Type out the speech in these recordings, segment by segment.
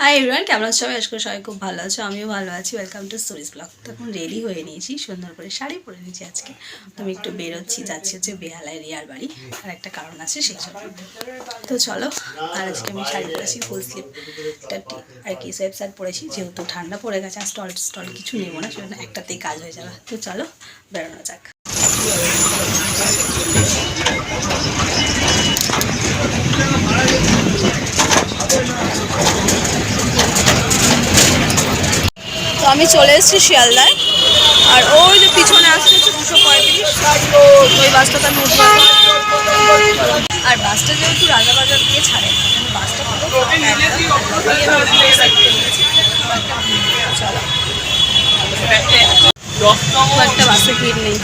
Hi everyone কেমন আছো? সবাই আজকে সবাই খুব ভালো আছো, আমিও ভালো আছি। ওয়েলকাম টু স্টোরিজ ব্লগ তখন রেডি হয়ে নিয়েছি, সুন্দর করে শাড়ি পরে নিয়েছি আজকে। আমি একটু বেরোচ্ছি, যাচ্ছি হচ্ছে বেহালায় রিয়ার বাড়ি। আর একটা কারণ আছে, সেই জন্য। তো চলো, আর আজকে আমি শাড়ি পরেছি ফুল স্লিপ আর কি সোয়েব শার্ট পরেছি, যেহেতু ঠান্ডা পড়ে গেছে, আর স্টল স্টল কিছু নেব না, সেজন্য একটাতেই কাজ হয়ে যাবে। তো চলো, বেরোনো যাক। আমি চলে এসেছি শিয়ালদায়। আর ওই যে পিছনে আসছে হচ্ছে দুশো পঁয়ত্রিশ। ওই বাসটাতে আমি উঠবো। আর বাসটা যেহেতু রাজাবাজার দিয়ে ছাড়ে বাসটা একটা বাসে ভিড় নেই।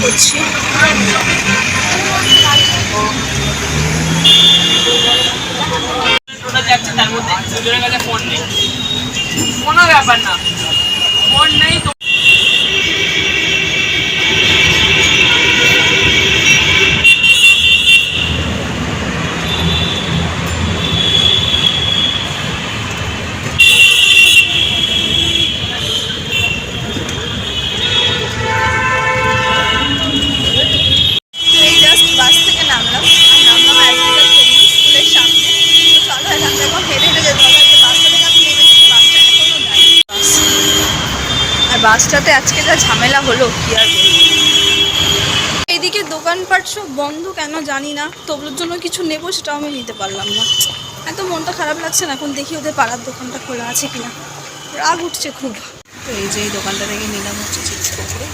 করছি। তার মধ্যে দুজনের কাছে ফোন নেই। কোনো ব্যাপার না। ফোন নেই তো এই জাস্ট বাস থেকে নামলাম আর নামলাম অ্যাজলিকাল কেন্দ্র স্কুলের সামনে তো চলো এখান থেকে হেঁটে হেঁটে যেতে হবে যে বাসটা থেকে আমি নেমেছি বাসটা এখনও যায়নি বাস আর বাসটাতে আজকে যা ঝামেলা হলো, কি আর এইদিকে দোকানপাট সব বন্ধ কেন জানি না, তবুর জন্য কিছু নেব সেটাও আমি নিতে পারলাম না। এত মনটা খারাপ লাগছে না, এখন দেখি ওদের পাড়ার দোকানটা খোলা আছে কিনা। রাগ উঠছে খুব। তো এই যে এই দোকানটা থেকে নিলাম হচ্ছে চিপস কুকুরে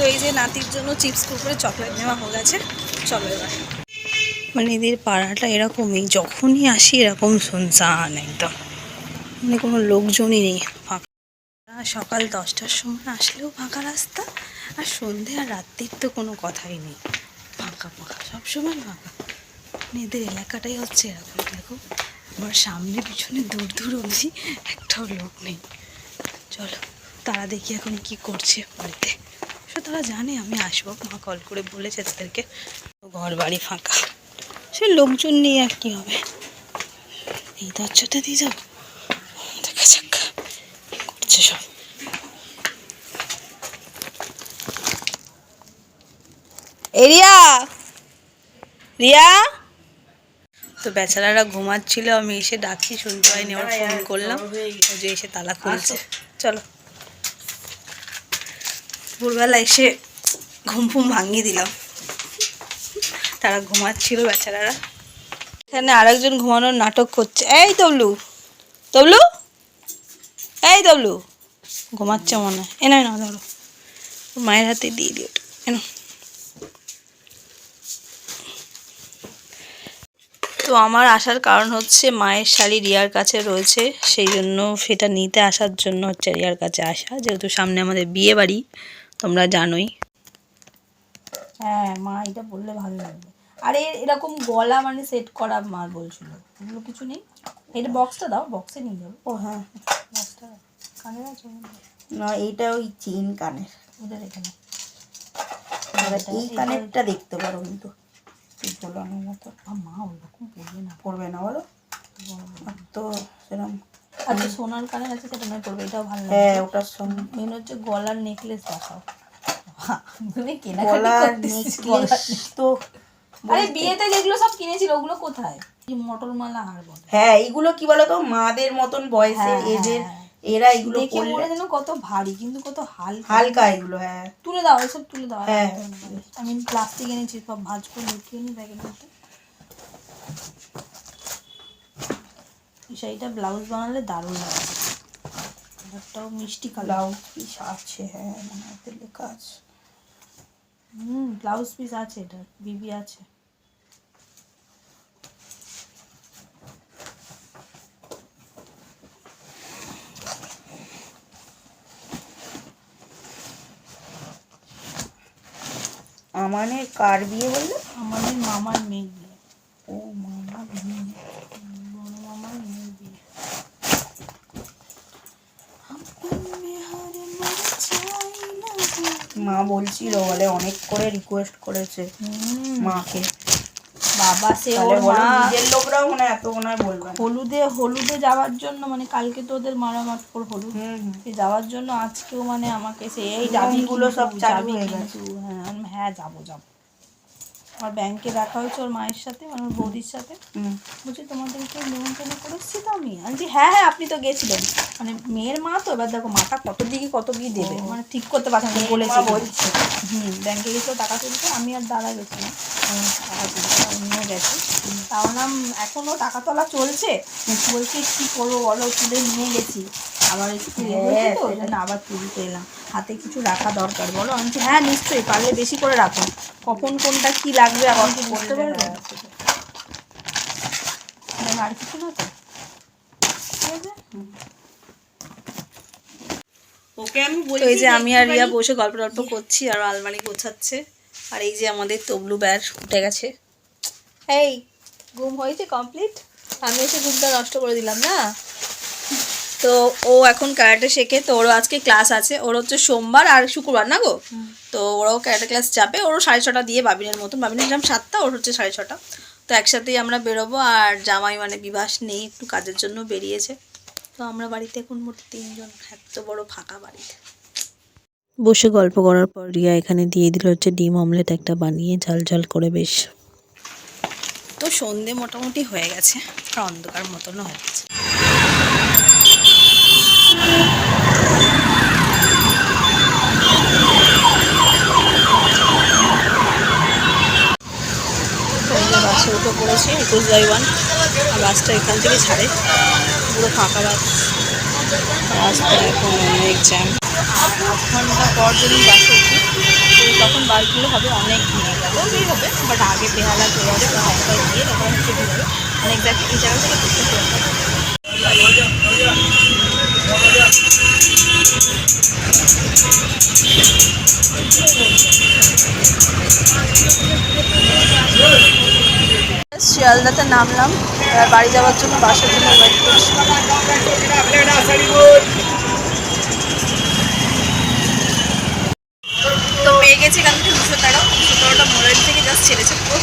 তো এই যে নাতির জন্য চিপস কুকুরে চকলেট নেওয়া হয়ে গেছে, চলো এবার। মানে এদের পাড়াটা এরকমই, যখনই আসি এরকম শুনছান একদম। মানে কোনো লোকজনই নেই, ফাঁকা। সকাল দশটার সময় আসলেও ফাঁকা রাস্তা, আর সন্ধে আর রাত্রির তো কোনো কথাই নেই। ফাঁকা ফাঁকা সবসময় ফাঁকা। মানে এদের এলাকাটাই হচ্ছে এরকম, দেখো। আমার সামনে পিছনে দূর দূর অবধি একটাও লোক নেই। চলো, তারা দেখি এখন কি করছে বাড়িতে। সে তারা জানে আমি আসব। মা কল করে বলেছে তাদেরকে ঘর বাড়ি ফাঁকা। সে লোকজন নেই আর কি হবে? এই দরজাটা দিয়ে যাব? দেখা যাক করছে সব। এরিয়া রিয়া! তো বেচারারা ঘুমাচ্ছিল আমি এসে ডাকছি শুনতে পাইনি আবার ফোন করলাম। ও যে এসে তালা খুলছে। চলো। ভোরবেলা এসে ঘুম ফুম ভাঙিয়ে দিলাম তারা ঘুমাচ্ছিল বেচারারা। এখানে আরেকজন ঘুমানোর নাটক করছে। এই তবলু তবলু, এই তবলু। ঘুমাচ্ছে মনে হয়। এ নয় না, ধরো। মায়ের হাতে দিয়ে দিও এন তো আমার আসার কারণ হচ্ছে মায়ের শাড়ি রিয়ার কাছে রয়েছে। সেই জন্য সেটা নিতে আসার জন্য হচ্ছে রিয়ার কাছে আসা। যেহেতু সামনে আমাদের বিয়ে বাড়ি তোমরা জানোই। হ্যাঁ মা এটা বললে ভালো লাগবে। আরে এরকম গলা মানে সেট করা মা বলছিল। এগুলো কিছু নেই? এটা বক্সটা দাও বক্সে নিয়ে যাব। ও হ্যাঁ। বক্সটা কানে আছে না এইটা ওই চেন কানের। ওদের এখানে এই কানেরটা দেখতে পারো কিন্তু। ঝোলানোর মতো। মা ওরকম পড়বে না। পড়বে না বলো। তো সেরকম আচ্ছা সোনার কানের আছে সেটা নয় পড়বে এটাও ভালো হ্যাঁ ওটার সঙ্গে মেন হচ্ছে গলার নেকলেস দেখাও। গলার নেকলেস তো আরে বিয়েতে যেগুলো সব কিনেছিল ওগুলো কোথায়? মটর মালা আর বলে। হ্যাঁ এইগুলো কি বলতো মাদের মতন বয়সের হ্যাঁ, এজের হ্যাঁ। এরা এগুলো দেখে মনে যেন কত ভারী কিন্তু কত হালকা। হালকা এগুলো হ্যাঁ। তুলে দাও এসব তুলে দাও। হ্যাঁ। আমি প্লাস্টিক এনেছি সব ভাজ করে লুকিয়ে নি ব্যাগের মধ্যে। এই শাড়িটা ব্লাউজ বানালে দারুণ লাগবে একটাও মিষ্টি কালার। ব্লাউজ পিস আছে হ্যাঁ মনে হতে লেখা আছে। হুম ব্লাউজ পিস আছে এটা বিবি আছে। মামানের কার বিয়ে বললে? আমাদের মামার মেয়ে বিয়ে ও মামা বিয়ে বড় মামার মেয়ে বিয়ে মা বলছিল বলে অনেক করে রিকোয়েস্ট করেছে মাকে। বাবা সে ওর মা নিজের লোকরাও মনে এত মনে বলবে হলুদে হলুদে যাওয়ার জন্য মানে কালকে তো ওদের মারামার পর হলুদ। সে যাওয়ার জন্য আজকেও মানে আমাকে সে এই দাবিগুলো সব। হ্যাঁ হ্যাঁ যাব যাব। আমার ব্যাংকে দেখা হয়েছে ওর মায়ের সাথে মানে ওর বৌদির সাথে। বলছি তোমাদেরকে নিমন্ত্রণ করে এসছি তো আমি বলছি, হ্যাঁ হ্যাঁ আপনি তো গেছিলেন। মানে মেয়ের মা তো এবার দেখো মাটা কত দিকে কত কি দেবে। মানে ঠিক করতে পারছেন না বলেছি মা বলছে। হুম ব্যাংকে গেছিল টাকা তুলতে আমি আর দাদা গেছিলাম। টাকা তুলতে অন্য গেছে। তাও নাম এখনও টাকা তোলা চলছে। বলছি কী করব বলো তুলে নিয়ে গেছি। আবার একটু তো আবার তুলতে এলাম। হাতে কিছু রাখা দরকার বলো? আমি হ্যাঁ নিশ্চয়ই পারলে বেশি করে রাখো। কখন কোনটা কি লাগবে আবার কি বুঝতে পারব? আর কিছু না তো? ওকে আমি তো এই যে আমি আর রিয়া বসে গল্প টল্প করছি আর আলমারি গোছাচ্ছে আর এই যে আমাদের তবলু ব্যার উঠে গেছে। এই ঘুম হয়েছে কমপ্লিট আমি এসে ঘুমটা নষ্ট করে দিলাম না? তো ও এখন ক্যারাটে শেখে তো ওরও আজকে ক্লাস আছে। ওর হচ্ছে সোমবার আর শুক্রবার না গো? তো ওরাও ক্যারাটে ক্লাস যাবে ওরও সাড়ে ছটা দিয়ে বাবিনের মতন। বাবিনের যেরকম সাতটা ওর হচ্ছে সাড়ে ছটা। তো একসাথেই আমরা বেরোবো আর জামাই মানে বিবাস নেই একটু কাজের জন্য বেরিয়েছে। তো আমরা বাড়িতে এখন মোট তিনজন এত বড় ফাঁকা বাড়িতে বসে গল্প করার পর রিয়া এখানে দিয়ে দিল হচ্ছে ডিম অমলেট একটা বানিয়ে ঝাল ঝাল করে বেশ। তো সন্ধে মোটামুটি হয়ে গেছে অন্ধকার মতনও হয়ে গেছে বাসে উঠে পড়েছি, একুশ বাই ওয়ান। আর বাসটা এখান থেকে ছাড়ে। পুরো ফাঁকা বাস। রাস্তা এখন অনেক জ্যাম। আর আধ ঘণ্টা পর যদি বাসে উঠি, তো তখন বাসগুলো হবে অনেক ভিড়। ওই হবে বাট আগে বেহালা চলে আসবে হাসপাতাল গিয়ে তখন হচ্ছে ভিড় অনেক জায়গায় এই জায়গা থেকে শিয়ালদাতে নামলাম। এবার বাড়ি যাওয়ার জন্য বাসের জন্য ওয়েট করছি। তো পেয়ে গেছি থেকে দুশো টাকা দুশো টাকাটা মোড়ের থেকে জাস্ট ছেড়েছে পুরো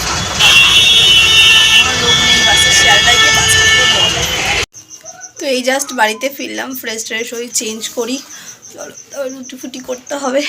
তো এই জাস্ট বাড়িতে ফিরলাম ফ্রেশ ট্রেশ হয়ে চেঞ্জ করি। চলো রুটি ফুটি করতে হবে।